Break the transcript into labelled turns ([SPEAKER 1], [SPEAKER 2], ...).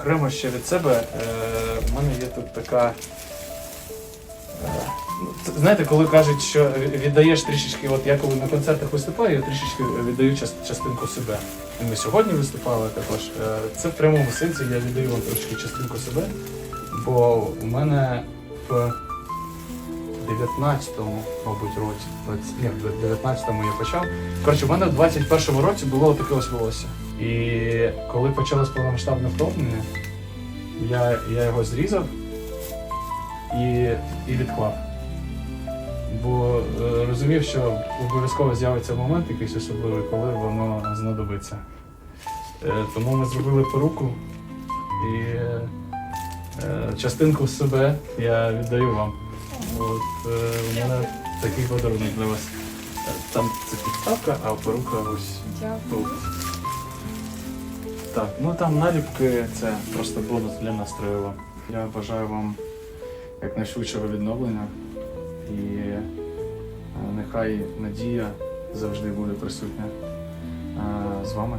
[SPEAKER 1] Окремо ще від себе, е, у мене є тут така. е, ну, Знаєте, коли кажуть, що віддаєш трішечки, от я коли на концертах виступаю, я трішечки віддаю частинку себе. І ми сьогодні виступали також. Е, Це в прямому сенсі я віддаю вам трошки частинку себе, бо у мене в 19-му, мабуть, році, 20, ні, в 19-му я почав. Коротше, у мене в 21-му році було таке ось волосся. І коли почалось повномасштабне вторгнення, я, я його зрізав і, і відклав. Бо е, розумів, що обов'язково з'явиться момент якийсь особливий, коли воно знадобиться. Е, тому ми зробили поруку і е, частинку себе я віддаю вам. От, е, у мене такий подарунок для вас. Е, Там це підставка, а порука ось тут. Так, ну там наліпки це просто бонус для настрою вам. Я бажаю вам якнайшвидшого відновлення і е, нехай надія завжди буде присутня е, з вами.